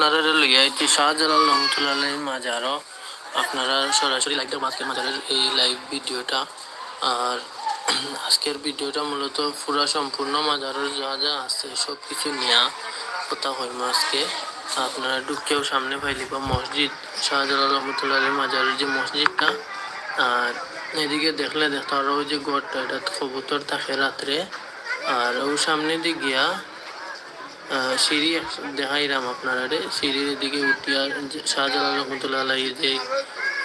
আপনারা লইয়া এটি শাহজালাল রহমতুল্লাহ মাজারও আপনারা সরাসরি লাইভ দেবো আজকের মাজারের এই লাইভ ভিডিওটা আর আজকের ভিডিওটা মূলত পুরা সম্পূর্ণ মাজারের যা যা আছে সব কিছু নিয়ে কথা হইম আজকে। আপনারা ঢুকেও সামনে পাইলিব মসজিদ, শাহজালাল রহমতুল্লাহ মাজারের যে মসজিদটা, আর এদিকে দেখলে দেখতে পারো ওই যে গড়টা এটা কবুতর থাকে রাত্রে। আর ও সামনে দিক গিয়া সিঁড়ি দেখাইলাম আপনারা রে সিঁড়ির দিকে উঠিয়া শাহজালাল রহমতুল্লাহ যে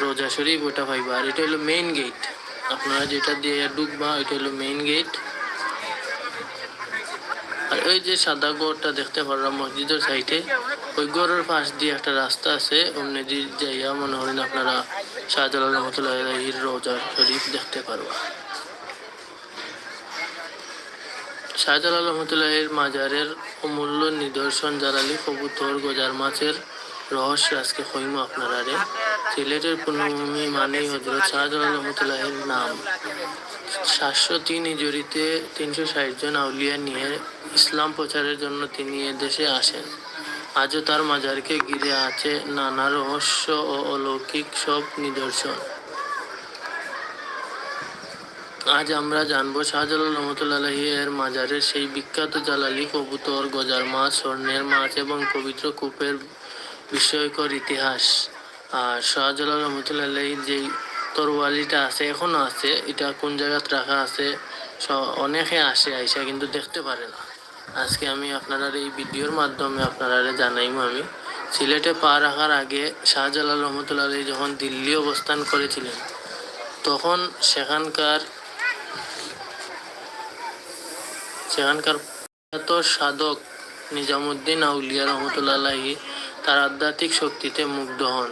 রোজা শরীফ ওটা পাইবা। আর এটা হলো মেইন গেট আপনারা যেটা দিয়ে ঢুকবা এটা হলো মেইন গেট আর ওই যে সাদা গড়টা দেখতে পারলাম মসজিদের সাইডে, ওই গড়ের পাশ দিয়ে একটা রাস্তা আছে। অমনি দিয়ে যাইয়া মনে করেন আপনারা শাহজালাল রহমতুল্লাহ রোজা শরীফ দেখতে পারবা। শাহজালাল রহমতুল্লাহের মাজারের অমূল্য নিদর্শন জালালি কবুতর গজার মাছের রহস্য আজকে হইম আপনারা রে সিলেটের পূর্ণভূমি মানেই হজরত রহমতুল্লাহের নাম। সাতশো তিন হিজুরিতে তিনশো ষাট জন আউলিয়া নিয়ে ইসলাম প্রচারের জন্য তিনি দেশে আসেন। আজও তার মাজারকে ঘিরে আছে নানা রহস্য ও অলৌকিক সব নিদর্শন। আজ আমরা জানব শাহজালাল রহমতুল্লাহ এর মাজারের সেই বিখ্যাত জালালি কবুতর, গজার মাছ, স্বর্ণের মাছ এবং পবিত্র কূপের বিস্ময়কর ইতিহাস। আর শাহজালাল রহমতুল্লাহ যে তরওয়ালিটা আছে, এখনও আছে, এটা কোন জায়গাতে রাখা আছে অনেকে আসে, আইসা কিন্তু দেখতে পারে না। আজকে আমি আপনারা এই ভিডিওর মাধ্যমে আপনারা জানাইম আমি। সিলেটে পা রাখার আগে শাহজালাল রহমতুল্লাহ যখন দিল্লি অবস্থান করেছিলেন, তখন সেখানকার সেখানকার এত সাধক নিজামুদ্দিন আউলিয়া রহমতুল্লাহি, তার আধ্যাত্মিক শক্তিতে মুগ্ধ হন।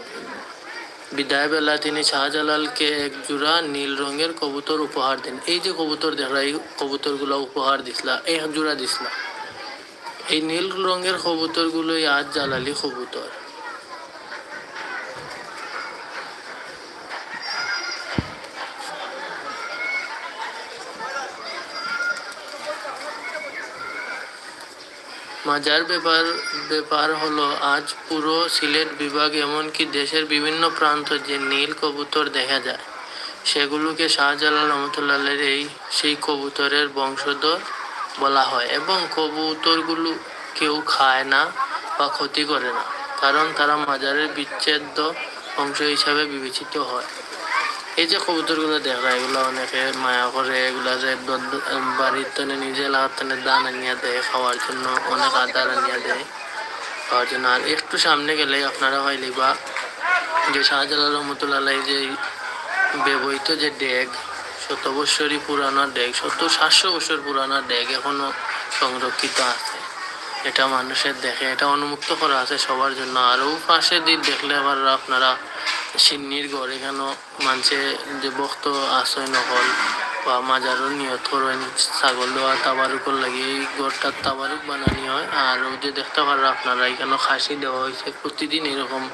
বিদায় বেলা তিনি শাহজালালকে এক জোড়া নীল রঙের কবুতর উপহার দেন। এই যে কবুতর দেখলা এই কবুতরগুলো উপহার দিসলা, এক জোড়া দিসলা। এই নীল রঙের কবুতরগুলোই আজ জালালি কবুতর। মাজার ব্যাপার ব্যাপার হলো, আজ পুরো সিলেট বিভাগ এমনকি দেশের বিভিন্ন প্রান্ত যে নীল কবুতর দেখা যায়, সেগুলোকে শাহজালাল রহমতুল্লাহের এই, সেই কবুতরের বংশধর বলা হয় এবং কবুতরগুলো কেউ খায় না বা ক্ষতি করে না, কারণ তারা মাজারের বিচ্ছেদ্য অংশ হিসাবে বিবেচিত হয়। এই যে কবুতরগুলো দেখা, এগুলো অনেকে মায়া করে, এগুলা যে বাড়ির তনে নিজে লাগার তনে দান আনিয়া দেয়, খাওয়ার জন্য অনেক আদার আনিয়া দেয়, খাওয়ার জন্য। আর একটু সামনে গেলে আপনারা হয় লিবা যে শাহজালাল রহমতুল্লাহ যে ব্যবহৃত যে ডেগ, শত বৎসরই পুরানো ডেগ, শত সাতশো বছর পুরানো ডেগ এখনও সংরক্ষিত আছে। এটা মানুষের দেখে, এটা অনুমুক্ত করা আছে সবার জন্য। আরও পাশে দিক দেখলে আবার আপনারা সিন্নির ঘর এখানেও মানুষে যে বক্ত আশ্রয় নকল বা মাজারও নিয়ত করেন ছাগল দেওয়া তাবারুকর লাগে এই ঘরটার তাবারুক বানানি হয়? আর ওই যে দেখতে পারেন আপনারা এখানে খাসি দেওয়া হয়েছে? প্রতিদিন এরকম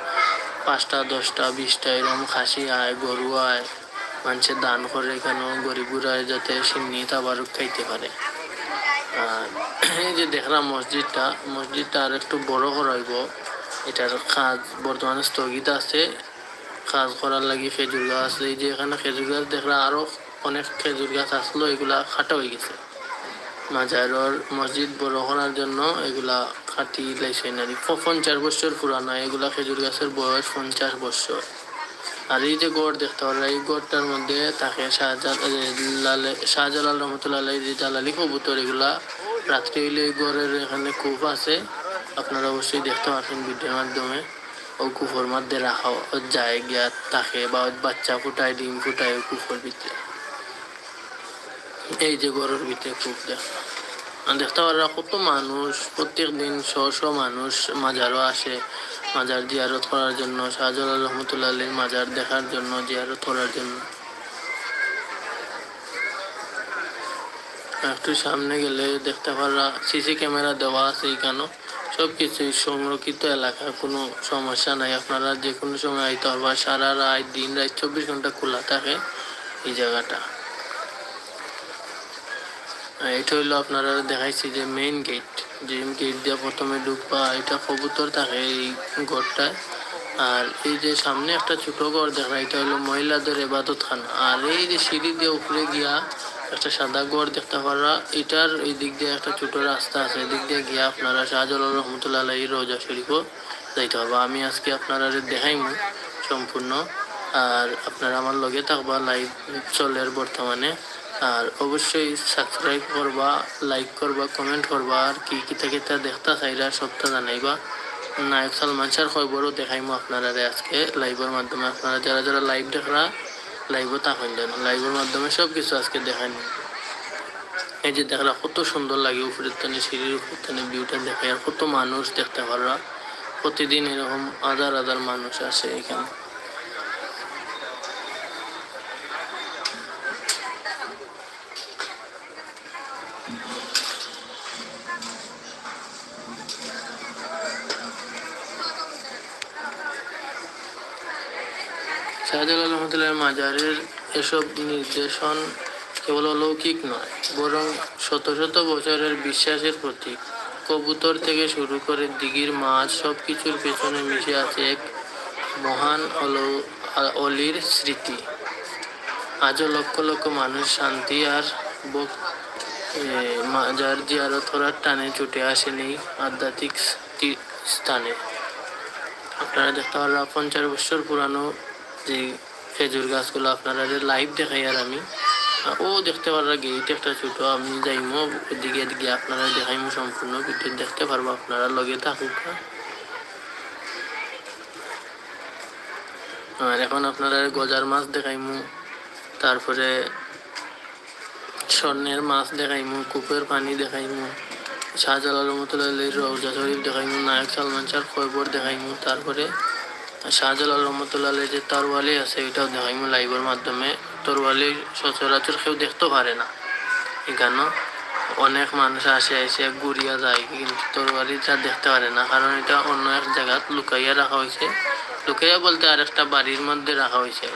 পাঁচটা, দশটা, বিশটা এরকম খাসি আয়, গরু আয় মানুষের দান করে এখানেও গরিবুরায় যাতে সিন্নি তাবারুক খাইতে পারে? আর এই যে দেখলাম মসজিদটা মসজিদটা আর একটু বড় করাইব। এটার কাজ বর্তমানে স্থগিত আছে। কাজ করার লাগি খেজুর গাছ আছে। এই যে এখানে খেজুর গাছ দেখলাম আরও অনেক খেজুর গাছ আসলো এগুলা খাটা হয়ে গেছে। মাজারর মসজিদ বড় করার জন্য এগুলা কাটি লাইছে নারী পঞ্চাশ বছর পুরানো এগুলা খেজুর গাছের বয়স পঞ্চাশ বছর আর এই যে গড় দেখতে পারা এই গড়টার মধ্যে তাকে শাহজালাল শাহজালাল রহমতুল্লাহ যে জালালি কবুতর এগুলা রাত্রি হইলে এই গড়ের এখানে কূপ আছে। আপনারা অবশ্যই দেখতে পাচ্ছেন ভিডিওর মাধ্যমে। ও কুফর মধ্যে রাখা যায় গিয়া থাকে বা বাচ্চা ফুটায়, ডিম ফুটায় ওই কুফর ভিতরে। এই যে গড়ের ভিতরে কূপ দেখা। দেখতে পারা কত মানুষ প্রত্যেক দিন শ শ মানুষ মাজারও আসে। মাজার জিয়ারত করার জন্য, শাহজালাল রহমতুল্লাহ আলীর মাজার দেখার জন্য, জিয়ারত করার জন্য। একটু সামনে গেলে দেখতে পারা সিসি ক্যামেরা দেওয়া আছে এখানে সব কিছুই সংরক্ষিত এলাকা কোনো সমস্যা নাই। আপনারা যে কোনো সময় আইতে পারবা, সারা রাত, দিন রাত চব্বিশ ঘণ্টা খোলা থাকে এই জায়গাটা। এটা হইল আপনারা দেখাইছি যে মেইন গেট যে গেট দিয়ে প্রথমে ঢুকবা, এটা কবুতর থাকে এই ঘরটায়। আর এই যে সামনে একটা ছোট ঘর দেখা, এটা হলো মহিলাদের এবাদত খানা আর এই যে সিঁড়ি দিয়ে উপরে গিয়া একটা সাদা ঘর দেখতে পারা এটার এই দিক দিয়ে একটা ছোট রাস্তা আছে। এদিক দিয়ে গিয়া আপনারা শাহজালাল রহমতুল্লাহ রোজা শরীফও যাইতে হবে আমি আজকে আপনারা দেখাইমু সম্পূর্ণ। আর আপনারা আমার লগে থাকবা লাইভ চলের বর্তমানে। আর অবশ্যই সাবস্ক্রাইব করবা লাইক করবা কমেন্ট করবা। আর কি কি থেকে তা দেখতা চাইরা সবটা জানাইবা। নায়ক সালমান শাহর খবরও দেখাইমু আপনারা আজকে লাইভের মাধ্যমে। আপনারা যারা যারা লাইভ দেখরা লাইভও যেন লাইভের মাধ্যমে সব কিছু আজকে দেখায়নি এই যে দেখলা, কত সুন্দর লাগে উপরের তানে, সিঁড়ির উপর তানে ভিউটা দেখায় আর কত মানুষ দেখতে পারা। প্রতিদিন এরকম হাজার হাজার মানুষ আসে এখানে। শাহজালাল রহমতুল্লাহ মাজারের এসব নির্দেশন কেবল অলৌকিক নয়, বরং শত শত বছরের বিশ্বাসের প্রতীক। কবুতর থেকে শুরু করে দিঘির মাছ সব কিছুর পেছনে মিশে আছে এক মহান অলৌ- অলির স্মৃতি। আজও লক্ষ লক্ষ মানুষ শান্তি আর মাজার জিয়ারত করার টানে ছুটে আসেনি আধ্যাত্মিক স্থি- স্থানে। আপনারা দেখতে পারবেন পঞ্চাশ বছর পুরানো যে খেজুর গাছগুলো আপনারা লাইভ দেখাই আর আমি ও দেখতে পারবা গেট একটা ছোট, আমি যাইমো, ওদিকে গিয়ে আপনারা দেখাইমো সম্পূর্ণ, ভিডিও দেখতে পারব আপনারা, লগে থাকুক। আর এখন আপনারা গজার মাছ দেখাইমু, তারপরে স্বর্ণের মাছ দেখাইমু, কূপের পানি দেখাইমু শাহজালাল রহমতুল্লাহ রওজা শরীফ দেখাইমু, নায়ক সালমান শাহর খবর দেখাইমু, তারপরে শাহজালাল রহমতুল্লাহ যে তরওয়ালি আছে, এটাও দেখাইমু লাইভের মাধ্যমে। তরওয়ালি সচরাচর কেউ দেখতে পারে না। এখানে অনেক মানুষ আসে, এসে ঘুরিয়া যায়, কিন্তু তরওয়ালিটা দেখতে পারে না। কারণ এটা অন্য এক জায়গাত লুকাইয়া রাখা হয়েছে। লুকাইয়া বলতে আর একটা বাড়ির মধ্যে রাখা হয়েছে।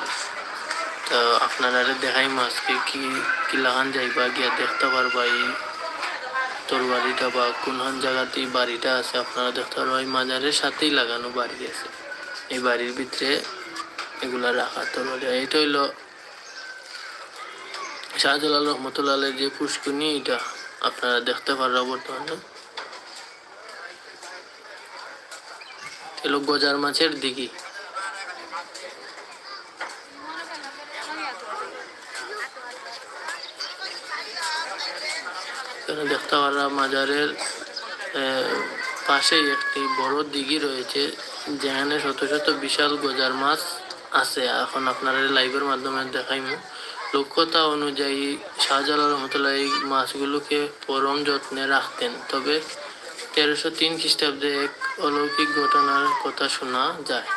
তো আপনারা দেখাই আজকে কি কি লাগান যাইবা, গিয়া দেখতে পারবা এই তরবারিটা বা কোন জায়গাতে বাড়িটা আছে, আপনারা দেখতে পারবেন এই মাজারের সাথেই লাগানো বাড়ি আছে। এই বাড়ির ভিতরে এগুলা রাখা তরবারি এটা হইল শাহজালাল রহমতুল্লাহ যে পুষ্করণী, এটা আপনারা দেখতে পারবেন বর্তমানে। এলো গজার মাছের দিঘি। দেখতে পারা মাজারের পাশেই একটি বড় দিঘি রয়েছে, যেখানে শত শত বিশাল গজার মাছ আছে। এখন আপনারা লাইভের মাধ্যমে দেখাইমু। লক্ষ্যতা অনুযায়ী শাহজালাল রহমতুল্লাহ এই মাছগুলোকে পরম যত্নে রাখতেন। তবে তেরোশো তিন খ্রিস্টাব্দে এক অলৌকিক ঘটনার কথা শোনা যায়।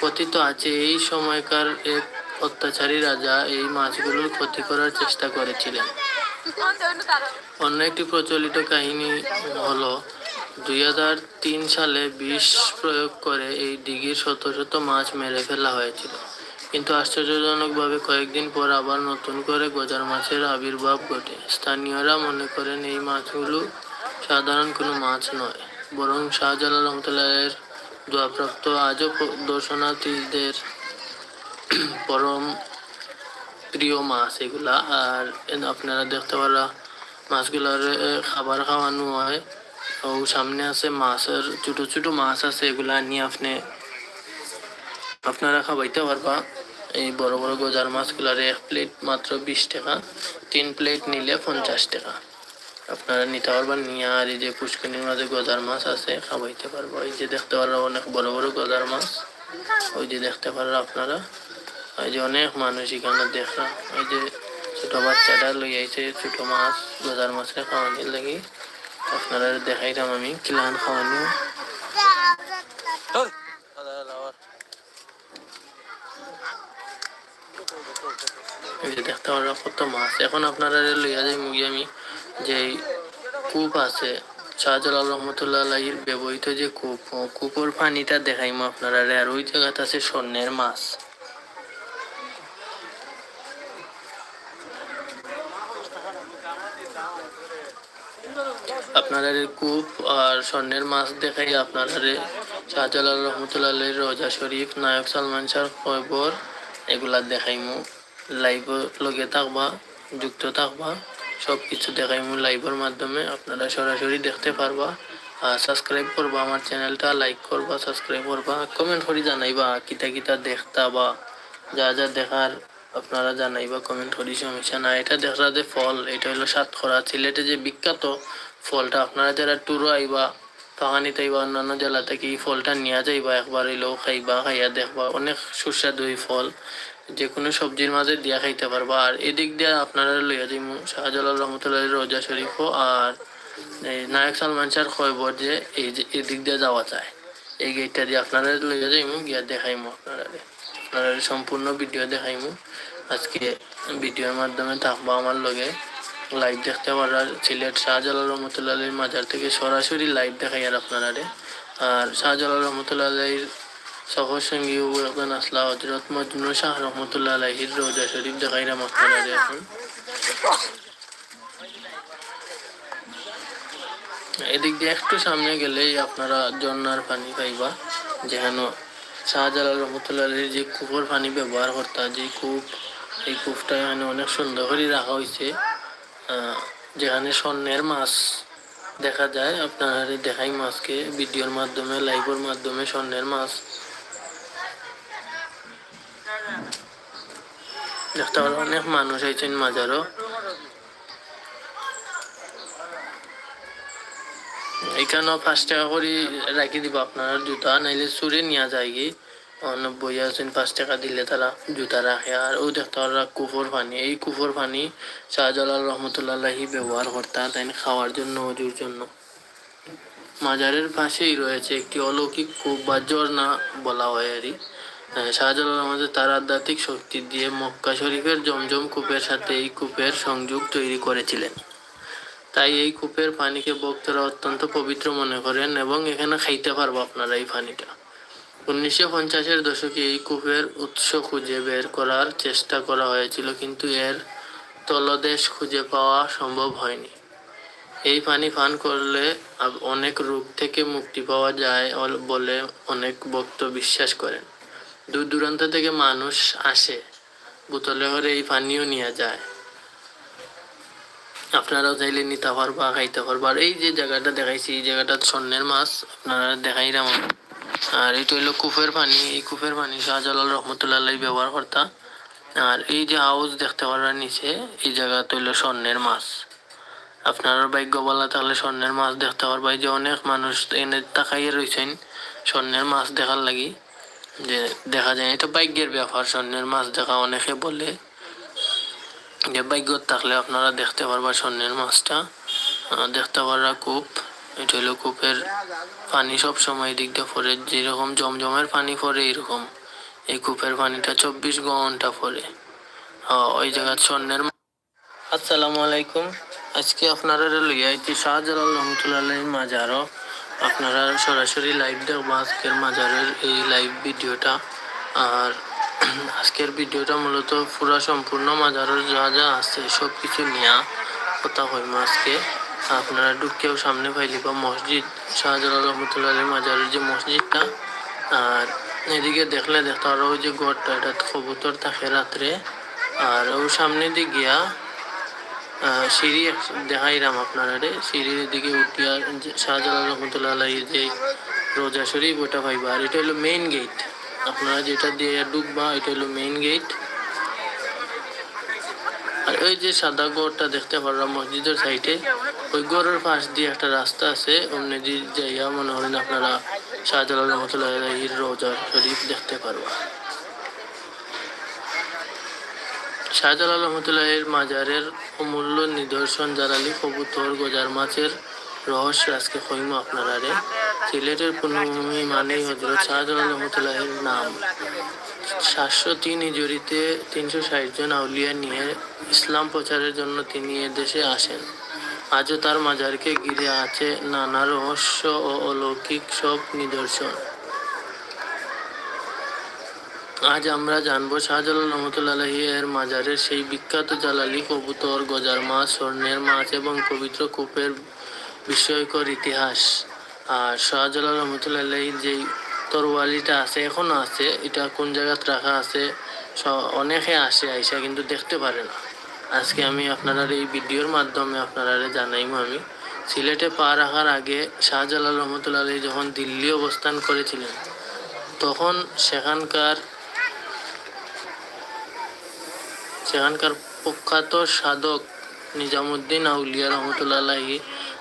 কথিত আছে, এই সময়কার এক অত্যাচারী রাজা এই মাছগুলোর ক্ষতি করার চেষ্টা করেছিলেন। অন্য একটি প্রচলিত কাহিনী হলো দুই হাজার তিন সালে বিষ প্রয়োগ করে এই দিঘির শত শত মাছ মেরে ফেলা হয়েছিল। কিন্তু আশ্চর্যজনকভাবে কয়েকদিন পর আবার নতুন করে গজার মাছের আবির্ভাব ঘটে। স্থানীয়রা মনে করেন এই মাছগুলো সাধারণ কোনো মাছ নয়, বরং শাহজালাল রহমতুল্লাহের দোয়াপ্রাপ্ত আজও দর্শনার্থীদের পরম প্রিয় মাছ এগুলা। আর আপনারা দেখতে পারা মাছগুলার খাবার খাওয়ানো হয়। ও সামনে আছে মাছের, ছোট ছোট মাছ আছে, এগুলা নিয়ে আপনি আপনারা খাওয়াইতে পারবা। এই বড় বড় গজার মাছগুলার এক প্লেট মাত্র বিশ টাকা, তিন প্লেট নিলে পঞ্চাশ টাকা। আপনারা নিতে পারবেন নিয়ে আর এই যে পুষ্করণীর মাঝে গজার মাছ আছে খাওয়াইতে পারব। এই যে দেখতে পারব অনেক বড় বড় গজার মাছ। ওই যে দেখতে পারল আপনারা। ওই যে অনেক মানুষ এখানে দেখা ওই যে ছোট বাচ্চাটা লই আইছে ছোট মাছ, গজার মাছের খাওয়ানির লাগি। আপনারা দেখাইলাম আমি কিলান খাওয়ানি। এই যে দেখতে পারো কত মাছ। এখন আপনারা লইয়া যাই মুগি আমি যে কূপ আছে শাহজালাল রহমতুল্লাহ আলাহির ব্যবহৃত যে কূপ কূপর পানিটা দেখাইমু আপনারা। আর ওই জায়গাতে আছে স্বর্ণের মাছ। আপনারা কূপ আর স্বর্ণের মাছ দেখাই। আপনারা শাহজালাল রহমতুল্লাহ রোজা শরীফ, নায়ক সালমান শাহ কয়বর এগুলা দেখাইমু। লাইভ লগে থাকবা, যুক্ত থাকবা সব কিছু দেখাইমু লাইভের মাধ্যমে। আপনারা সরাসরি দেখতে পারবা। আর সাবস্ক্রাইব করবা আমার চ্যানেলটা, লাইক করবা, সাবস্ক্রাইব করবা। কমেন্ট করে জানাইবা, কিতা কিতা দেখতা বা যা যা দেখার আপনারা জানাইবা কমেন্ট করি, সমস্যা না এটা দেখা যে ফল, এটা হলো সাতখরা সিলেটে যে বিখ্যাত ফলটা, আপনারা যারা ট্যুরও আইবা পাহানি তাইবা অন্যান্য জেলা থেকে এই ফলটা নিয়ে যাইবা, একবার এলেও খাইবা, খাইয়া দেখবা, অনেক সুস্বাদু এই ফল। যে কোনো সবজির মাঝে দিয়া খাইতে পারবা। আর এদিক দিয়ে আপনারা লইয়া যাইমু শাহজালাল রহমতুল্লাহ রোজা শরীফও আর এই নায়ক সালমান শাহর খয়বর যে এই এদিক দিয়ে যাওয়া যায়। এই গেটটা দিয়ে আপনারা লইয়া যাইমু, গিয়া দেখাইমু আপনারা আপনারা সম্পূর্ণ ভিডিও দেখাইমু আজকে ভিডিওর মাধ্যমে থাকব আমার লগে। লাইভ দেখতে পারার সিলেট শাহজালাল রহমতুল্লাহ মাজার থেকে সরাসরি লাইভ দেখাই আর আপনারা আর শাহজালাল রহমতুল্লাহ সফর সঙ্গী একজন আসলা হজরত মজনু শাহ রহমতুল্লাহ আলহির রোজা শরীফ দেখাইলাম আপনারা এখন। এদিক দিয়ে একটু সামনে গেলেই আপনারা ঝর্ণার পানি পাইবা যেখানে শাহজালাল রহমতুল্লাহ যে কূপর পানি ব্যবহার করতা, যে কূপ এই কূপটা এখানে অনেক সুন্দর করে রাখা হয়েছে যেখানে স্বর্ণের মাছ দেখা যায়। আপনার দেখাই মাছকে ভিডিওর মাধ্যমে, লাইভের মাধ্যমে, স্বর্ণের মাছ। দেখতে অনেক মানুষ আইছেন মাজারও। এখানেও পাঁচ টাকা করে রাখি দিব আপনার জুতা, নাইলে চুরে নিয়ে যায় কি নব্বই আছেন, পাঁচ টাকা দিলে তারা জুতা রাখে। আর ও দেখতে পারা কুফর পানি। এই কুফর পানি শাহজালাল রহমতুল্লাহি ব্যবহার করতা তাই খাওয়ার জন্য, অজুর জন্য। মাজারের পাশেই রয়েছে একটি অলৌকিক কূপ বা ঝর্ণা বলা হয় আরই শাহজালাল আমাদের তার আধ্যাত্মিক শক্তি দিয়ে মক্কা শরীফের জমজম কূপের সাথে এই কূপের সংযোগ তৈরি করেছিলেন। তাই এই কূপের পানিকে ভক্তরা অত্যন্ত পবিত্র মনে করেন এবং এখানে খাইতে পারব আপনারা এই পানিটা। উনিশশো পঞ্চাশের দশকে এই কূপের উৎস খুঁজে বের করার চেষ্টা করা হয়েছিল, কিন্তু এর তলদেশ খুঁজে পাওয়া সম্ভব হয়নি। এই পানি পান করলে অনেক রোগ থেকে মুক্তি পাওয়া যায় বলে অনেক ভক্ত বিশ্বাস করেন। দূর দূরান্ত থেকে মানুষ আসে, বোতলে করে এই পানিও নিয়ে যায়। আপনারাও চাইলে নিতে পারবা, খাইতে পারবা। আর এই যে জায়গাটা দেখাইছি, এই জায়গাটা স্বর্ণের মাছ। আপনারা দেখাইলাম আমি। আর এটা হইল কুফের পানি। এই কুফের পানি শাহজালাল রহমতুল্লাহ ব্যবহার করতা। আর এই যে হাউস দেখতে পারার নিচে, এই জায়গাটা হইল স্বর্ণের মাছ। আপনারা ভাগ্য বলা তাহলে স্বর্ণের মাছ দেখতে পারবা। যে অনেক মানুষ এনে তাকাইয়ে রয়েছেন স্বর্ণের মাছ দেখার লাগি। যে দেখা যায়, এটা ভাগ্যের ব্যাপার, স্বর্ণের মাছ দেখা অনেকে বলে। যে ভাগ্য থাকলে আপনারা দেখতে পারবা স্বর্ণের মাছটা। দেখতে পারবা কূপ। এটা হলো কূপের পানি সব সময় দিক দিয়ে পড়ে। যেরকম জমজমের পানি পড়ে এরকম। এই কূপের পানিটা চব্বিশ ঘণ্টা আহ, ওই জায়গা স্বর্ণের আসসালামু আলাইকুম। আজকে আপনারা লইয়া আইছি শাহজালাল রহমতুল্লাহ মাজারও। আপনারা সরাসরি লাইভ দেখব আজকের মাজারের এই লাইভ ভিডিওটা। আর আজকের ভিডিওটা মূলত পুরা সম্পূর্ণ মাজারের যা যা আছে সব কিছু নিয়ে কথা হইম আজকে। আপনারা ঢুকেও সামনে পাইলি বা মসজিদ, শাহজালাল রহমতুল্লাহ মাজারের যে মসজিদটা। আর এদিকে দেখলে দেখতে পারো ওই যে ঘরটা, এটা কবুতর থাকে রাত্রে। আর ও সামনে দিকে গিয়া সিঁড়ি দেখাইলাম আপনারা রে। সিঁড়ির দিকে উঠিয়া শাহজালাল রহমতুল্লাহ যে রোজা শরীফ ওটা পাইবা। আর এটা হলো মেইন গেট আপনারা যেটা দিয়ে ঢুকবা এটা হলো মেইন গেট আর ওই যে সাদা গড়টা দেখতে পারবা মসজিদের সাইডে, ওই গড়ের পাশ দিয়ে একটা রাস্তা আছে, অমনি দিয়ে যাইয়া মনে করেন আপনারা শাহজালাল রহমতুল্লাহ রোজা শরীফ দেখতে পারবা। শাহজালাল রহমতুল্লাহের মাজারের অমূল্য নিদর্শন জালালি কবুতর গজার মাছের রহস্য আজকে কইম আপনারা রে সিলেটের পূর্ণভূমি মানেই হজরত শাহজালাল রহমতুল্লাহের নাম। সাতশো তিন হিজুরিতে তিনশো ষাট জন আউলিয়া নিয়ে ইসলাম প্রচারের জন্য তিনি এদেশে আসেন। আজও তার মাজারকে ঘিরে আছে নানা রহস্য ও অলৌকিক সব নিদর্শন। আজ আমরা জানব শাহজালাল রহমতুল্লাহ এর মাজারের সেই বিখ্যাত জালালি কবুতর, গজার মাছ, স্বর্ণের মাছ এবং পবিত্র কূপের বিস্ময়কর ইতিহাস। আর শাহজালাল রহমতুল্লাহ যেই তরওয়ালিটা আছে, এখনও আছে, এটা কোন জায়গাত রাখা আছে অনেকে আসে, আইসা কিন্তু দেখতে পারে না। আজকে আমি আপনারা এই ভিডিওর মাধ্যমে আপনারা জানাইমু আমি, সিলেটে পা রাখার আগে শাহজালাল রহমতুল্লাহ যখন দিল্লি অবস্থান করেছিলেন, তখন সেখানকার সেখানকার প্রখ্যাত সাধক নিজামুদ্দিন আউলিয়া রহমতুল্লাহ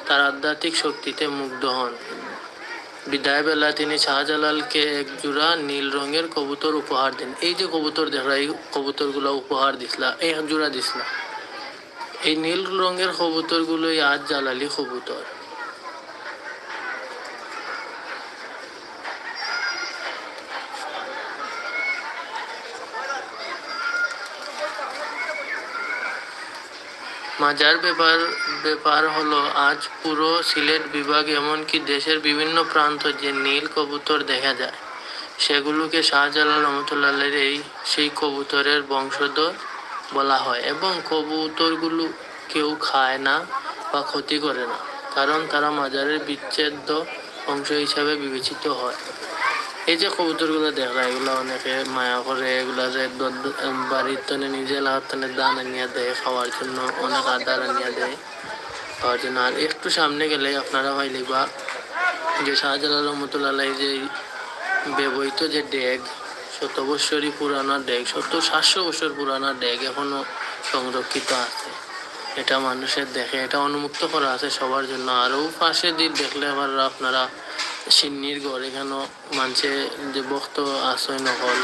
তার আধ্যাত্মিক শক্তিতে মুগ্ধ হন। বিদায় বেলা তিনি শাহজালালকে এক জোড়া নীল রঙের কবুতর উপহার দেন। এই যে কবুতর দেখলা, এই কবুতরগুলো উপহার দিসলা, এই জোড়া দিসলা। এই নীল রঙের কবুতরগুলোই আজ জালালি কবুতর। মাজার ব্যাপার ব্যাপার হলো, আজ পুরো সিলেট বিভাগ এমনকি দেশের বিভিন্ন প্রান্ত যে নীল কবুতর দেখা যায়, সেগুলোকে শাহজালাল রহমতুল্লাহের এই, সেই কবুতরের বংশধর বলা হয় এবং কবুতরগুলো কেউ খায় না বা ক্ষতি করে না, কারণ তারা মাজারের বিচ্ছেদ্য অংশ হিসাবে বিবেচিত হয়। এই যে কবুতরগুলো দেখলা এগুলো অনেকে মায়া করে, এগুলা যে বাড়ির তনে নিজে লাগার তনে দান আনিয়া দেয়, খাওয়ার জন্য অনেক আদার আনিয়া দেয়, খাওয়ার জন্য। আর একটু সামনে গেলে আপনারা পাইলে বা যে শাহজালাল রহমতুল্লাহ যে ব্যবহৃত যে ডেগ, শত বৎসরই পুরানো ডেগ, শত সাতশো বছর পুরানো ডেগ এখনও সংরক্ষিত আছে। এটা মানুষের দেখে, এটা উন্মুক্ত করা আছে সবার জন্য। আরও পাশে দিক দেখলে আবার আপনারা সিন্নির ঘর এখানেও মানুষে যে বক্ত আশ্রয় নকল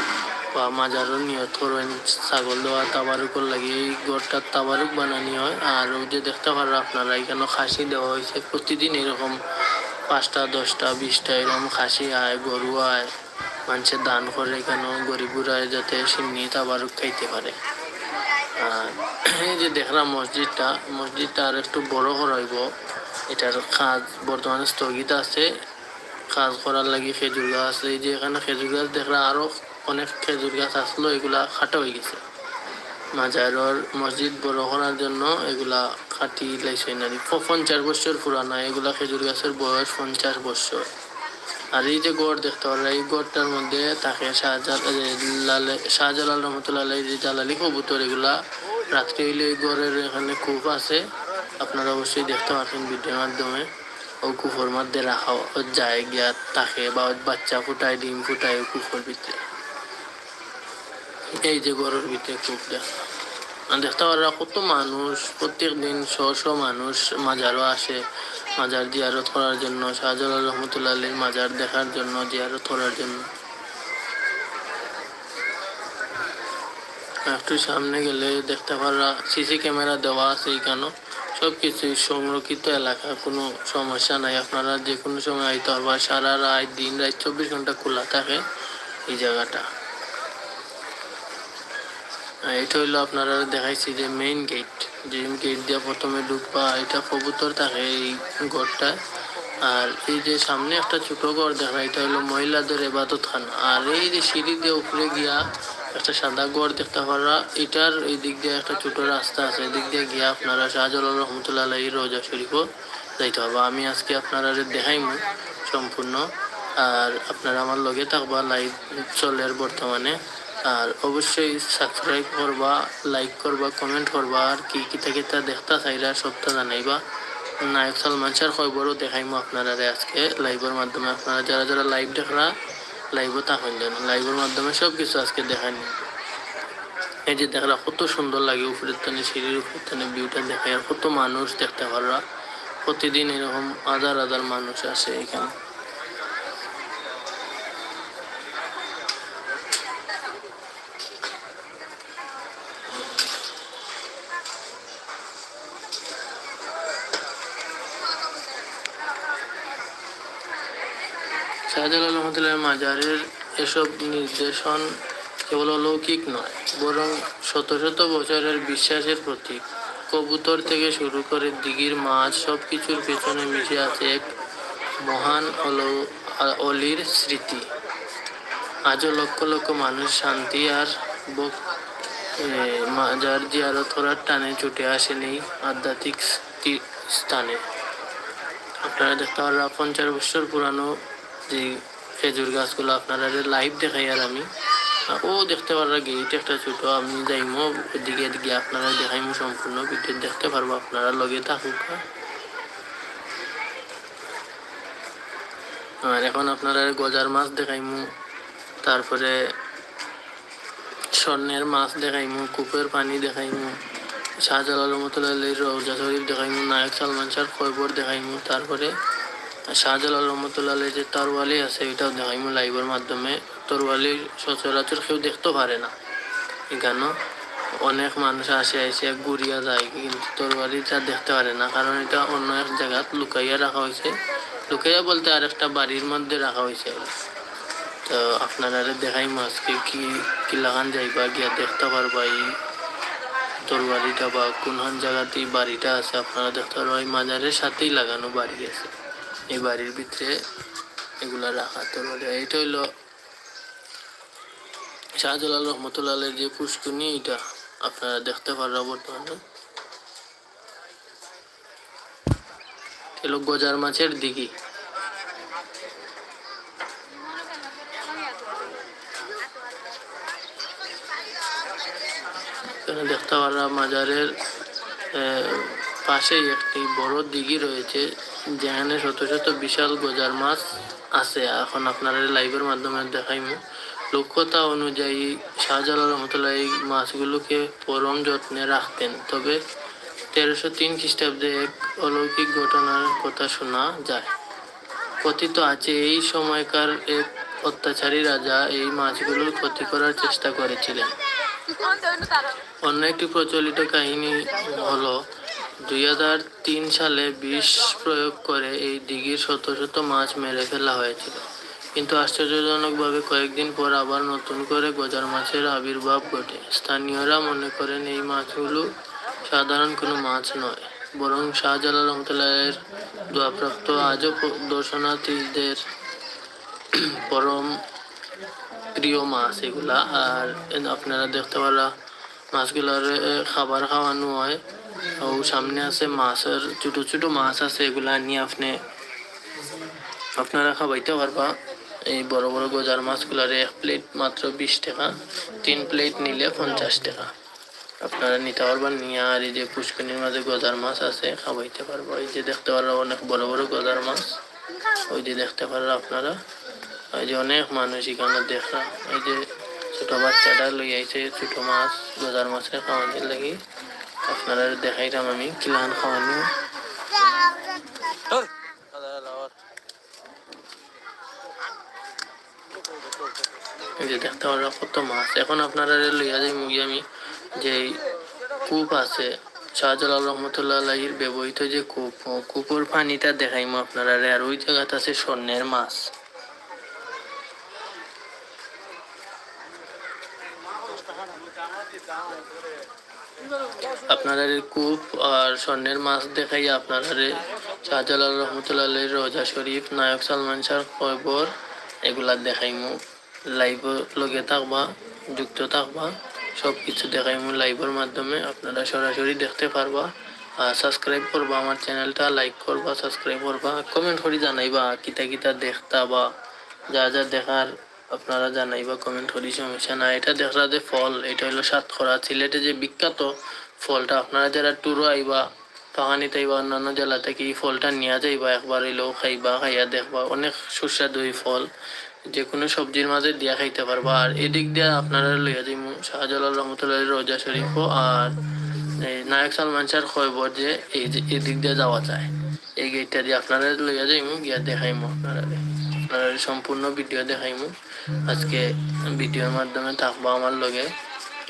বা মাজারও নিয়ত করেন ছাগল দেওয়া, তাবারুকর লাগে। এই ঘরটার তাবারুক বানানি হয়। আর ওই যে দেখতে পারেন আপনারা, এখানে খাসি দেওয়া হয়েছে। প্রতিদিন এরকম পাঁচটা, দশটা, বিশটা এরকম খাসি আয়, গরু আয় মানুষের দান করে এখানেও গরিবুরায় যাতে সিন্নি তাবারুক খাইতে পারে। আর এই যে দেখলাম মসজিদটা মসজিদটা আর একটু বড় করাইব এটার কাজ বর্তমানে স্থগিত আছে। কাজ করার লাগি খেজুর গাছ আছে। এই যে এখানে খেজুর গাছ দেখলাম আরও অনেক খেজুর গাছ আসলো এগুলা খাটো হয়ে গেছে। মাজারর মসজিদ বড় করার জন্য এগুলা কাটি লাইছে না পঞ্চাশ বছর পুরানা এগুলা খেজুর গাছের বয়স পঞ্চাশ বছর আর এই যে গড় দেখতে পারা এই গড়টার মধ্যে থাকে শাহজালাল শাহজালাল রহমতুল্লাহ যে জালালি কবুতর এগুলা রাত্রে হইলে এই গড়ের এখানে কূপ আছে। আপনারা অবশ্যই দেখতে পাচ্ছেন ভিডিওর মাধ্যমে। ও কুফর মধ্যে রাখা যায় গিয়া তাকে বা বাচ্চা ফুটায়, ডিম ফুটায় কুফর ভিতরে। এই যে গড়ের ভিতরে কূপ দেখা দেখতে পারা কত মানুষ প্রত্যেক দিন শ শ মানুষ মাজারও আসে। মাজার জিয়ারত করার জন্য, শাহজালাল রহমতুল্লাহ আলীর মাজার দেখার জন্য, জিয়ারত করার জন্য। একটু সামনে গেলে দেখতে পারা, সিসি ক্যামেরা দেওয়া আছে এখানে সব কিছু সংরক্ষিত এলাকা, কোনো সমস্যা নাই। আপনারা যে কোনো সময় আইতে পারবা সারা রাত, দিন রাত চব্বিশ ঘণ্টা খোলা থাকে এই জায়গাটা। এটা হইল আপনারা দেখাইছি যে মেইন গেট যে গেট দিয়ে প্রথমে ঢুকবা, এটা কবুতর থাকে এই ঘরটায় আর এই যে সামনে একটা ছোট ঘর দেখা এটা হলো মহিলাদের এবাদত খানা আর এই যে সিঁড়ি দিয়ে উপরে গিয়া একটা সাদা ঘর দেখতে পারা এটার এই দিক দিয়ে একটা ছোট রাস্তা আছে, এদিক দিয়ে গিয়া আপনারা শাহজালাল রহমতুল্লাহ আলাহি রোজা শরীফও যাইতে হবে। আমি আজকে আপনারা দেখাইমু সম্পূর্ণ, আর আপনারা আমার লগে থাকবা লাইভ চলের বর্তমানে। আর অবশ্যই সাবস্ক্রাইব করবা লাইক করবা কমেন্ট করবা, আর কি কি থেকে তা দেখতা চাইরা সবটা জানাইবা। নায়ক সালমান শাহর খবরও দেখাইমু আপনারা আজকে লাইভের মাধ্যমে। আপনারা যারা যারা লাইভ দেখরা লাইভও থাকেন না। লাইভের মাধ্যমে সব কিছু আজকে দেখাই এই যে দেখলা, কত সুন্দর লাগে উপরের তানে, সিঁড়ির উপরের তানে ভিউটা দেখায় আর কত মানুষ দেখতে পাররা প্রতিদিন এরকম হাজার হাজার মানুষ আসে এখানে। শাহজালাল রহমতুল্লাহ মাজারের এসব নির্দেশন কেবল অলৌকিক নয়, বরং শত শত বছরের বিশ্বাসের প্রতীক। কবুতর থেকে শুরু করে দিঘির মাছ সব কিছুর পেছনে মিশে আছে এক মহান অলৌ- অলির স্মৃতি। আজও লক্ষ লক্ষ মানুষ শান্তি আর মাজার জিয়ারত করার টানে ছুটে আসেনি আধ্যাত্মিক স্থি- স্থানে। আপনারা দেখতে পারবেন পঞ্চাশ বছর পুরানো যে খেজুর গাছগুলো আপনারা লাইভ দেখাই আর আমি। ও দেখতে পাররা গেট একটা ছোট, আমি যাইমো, ওদিকে এদিকে আপনারা দেখাইমো সম্পূর্ণ, ভিডিও দেখতে পারব আপনারা, লগে থাকুক। আর এখন আপনারা গজার মাছ দেখাইমু, তারপরে স্বর্ণের মাছ দেখাইমু, কূপের পানি দেখাইমু শাহজালাল রহমতুল্লাহ রোজা শরীফ দেখাইমু, নায়ক সালমান শাহ খবর দেখাইমু, তারপরে শাহজালাল রহমতুল্লাহ যে তরওয়ালি আছে, এটাও দেখাইমু লাইভের মাধ্যমে। তরওয়ালি সচরাচর কেউ দেখতে পারে না। এখানেও অনেক মানুষ আসে, এসে ঘুরিয়া যায়, কিন্তু তরবারিটা দেখতে পারে না। কারণ এটা অন্য এক জায়গাত লুকাইয়া রাখা হয়েছে। লুকাইয়া বলতে আর একটা বাড়ির মধ্যে রাখা হয়েছে। তো আপনারা দেখাই আজকে কি কি লাগান যাইবা, গিয়া দেখতে পারবা এই তরবারিটা বা কোনখান জায়গাতে বাড়িটা আছে, আপনারা দেখতে পারবা। এই মাজারের সাথেই লাগানো বাড়ি আছে। এই বাড়ির ভিতরে এগুলা রাখা। তরবারি এটা হইল শাহজালাল রহমতুল্লাহ যে পুষ্কুনি এটা আপনারা দেখতে পাররা বর্তমানে। এলো গজার মাছের দিঘি। দেখতে পাররা মাজারের পাশেই একটি বড় দিঘি রয়েছে। যেখানে শত শত বিশাল গজার মাছ আছে, এখন আপনারা লাইভের মাধ্যমে দেখাইমু। লক্ষ্যতা অনুযায়ী শাহজালাল রহমতুল্লাহ এই মাছগুলোকে পরম যত্নে রাখতেন। তবে তেরোশো তিন খ্রিস্টাব্দে এক অলৌকিক ঘটনার কথা শোনা যায়। কথিত আছে, এই সময়কার এক অত্যাচারী রাজা এই মাছগুলোর ক্ষতি করার চেষ্টা করেছিলেন। অন্য একটি প্রচলিত কাহিনী হলো দুই হাজার তিন সালে বিষ প্রয়োগ করে এই দিঘির শত শত মাছ মেরে ফেলা হয়েছিল। কিন্তু আশ্চর্যজনকভাবে কয়েকদিন পর আবার নতুন করে গজার মাছের আবির্ভাব ঘটে। স্থানীয়রা মনে করেন এই মাছগুলো সাধারণ কোনো মাছ নয়, বরং শাহজালাল রহমতুল্লাহের দোয়াপ্রাপ্ত আজও দর্শনার্থীদের পরম প্রিয় মাছ এগুলা। আর আপনারা দেখতে পারা মাছগুলার খাবার খাওয়ানো হয়। ও সামনে আছে মাছের, ছোট ছোট মাছ আছে, এগুলা নিয়ে আপনি আপনারা খাওয়াইতে পারবা। এই বড় বড় গজার মাছগুলার এক প্লেট মাত্র বিশ টাকা, তিন প্লেট নিলে পঞ্চাশ টাকা। আপনারা নিতে পারবেন নিয়ে আর এই যে পুষ্করিণীর মাঝে গজার মাছ আছে খাওয়াইতে পারব। এই যে দেখতে পারব অনেক বড় বড় গজার মাছ। ওই যে দেখতে পারল আপনারা। ওই যে অনেক মানুষ এখানে দেখরা এই যে ছোট বাচ্চাটা লই আইছে ছোট মাছ, গজার মাছের খাওয়ানোর লাগি। আপনারা দেখাইলাম আমি কিলান খাওয়ানো। যে দেখতে কত মাছ। এখন আপনারা লইয়া যাই মুগি আমি যে কূপ আছে শাহজালাল রহমতুল্লাহ আলাহির ব্যবহৃত যে কূপ কূপের পানিটা দেখাইমু আপনারা। আর ওই জায়গাতে আছে স্বর্ণের মাছ। আপনারা কূপ আর স্বর্ণের মাছ দেখাই আপনারা শাহজালাল রহমতুল্লাহ রোজা শরীফ, নায়ক সালমান শাহ কয়বর এগুলা দেখাইমু। লাইভ লগে থাকবা, যুক্ত থাকবা সব কিছু দেখাইমু লাইভের মাধ্যমে। আপনারা সরাসরি দেখতে পারবা। আর সাবস্ক্রাইব করবা আমার চ্যানেলটা, লাইক করবা, সাবস্ক্রাইব করবা, কমেন্ট করে জানাইবা কিতা কিতা দেখতা বা যা যা দেখার আপনারা জানাইবা, কমেন্ট করি, সমস্যা না এটা দেখরা যে ফল, এটা হলো সাতখরা সিলেটে যে বিখ্যাত ফলটা আপনারা যারা ট্যুরও আইবা পাহানিতে আইবা অন্যান্য জেলা থেকে এই ফলটা নিয়ে যাইবা, একবার হইলেও খাইবা, খাইয়া দেখবা। অনেক সুস্বাদু এই ফল। যে কোনো সবজির মাঝে দিয়া খাইতে পারবা। আর এদিক দিয়ে আপনারা লইয়া যাইমু শাহজালাল রহমতুল্লাহ রোজা শরীফও আর এই নায়ক সালমান শাহর খবর যে এই এদিক দিয়ে যাওয়া যায়। এই গেটটা দিয়ে আপনারা লইয়া যাইমু, গিয়া দেখাইমু আপনারা আপনারা সম্পূর্ণ ভিডিও দেখাইমু। আজকে ভিডিওর মাধ্যমে থাকব আমার লগে।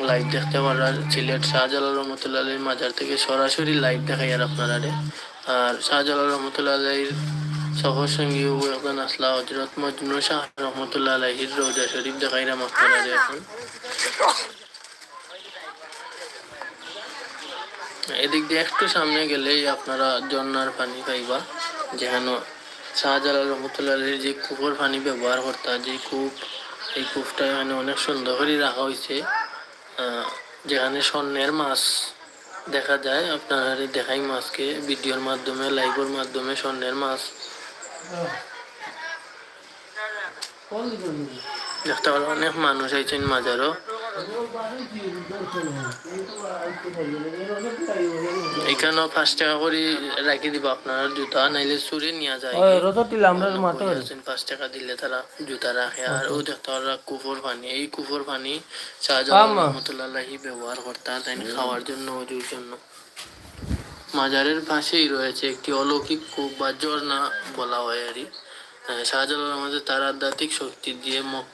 লাইভ দেখতে পারার সিলেট শাহজালাল রহমতুল্লাহ আলীর মাজার থেকে সরাসরি লাইভ দেখাই আর আপনারা আর শাহজালাল রহমতুল্লাহ আলীর সফর সঙ্গী আসলা হজরত মজনু শাহ রহমতুল্লাহ আলহির রোজা শরীফ দেখাইলাম আপনারা এখন। এদিক দিয়ে একটু সামনে গেলেই আপনারা ঝর্ণার পানি পাইবা, যেখানে শাহজালাল রহমতুল্লাহ আলীর যে কূপের পানি ব্যবহার করতা, যে কূপ, এই কূপটা এখানে অনেক সুন্দর করে রাখা হয়েছে যেখানে স্বর্ণের মাছ দেখা যায় আপনার দেখাই মাছকে ভিডিওর মাধ্যমে লাইভের মাধ্যমে স্বর্ণের মাছ। দেখতে পারো অনেক মানুষ আইছেন মাজারও। এখানেও পাঁচ টাকা করে রাখি দিব আপনার জুতা নাইলে চুরি নিয়ে যায়। পাঁচ টাকা দিলে তারা জুতা রাখে। আর ও দেখতে পারা কুফর পানি। এই কুফর পানি। রহমতুল্লাহি ব্যবহার করতেন তাই খাওয়ার জন্য ওজুর জন্য। মাজারের পাশেই রয়েছে একটি অলৌকিক কূপ বা ঝর্ণা বলা হয় আর শাহজালাল আমাদের তার আধ্যাত্মিক শক্তি দিয়ে মক্কা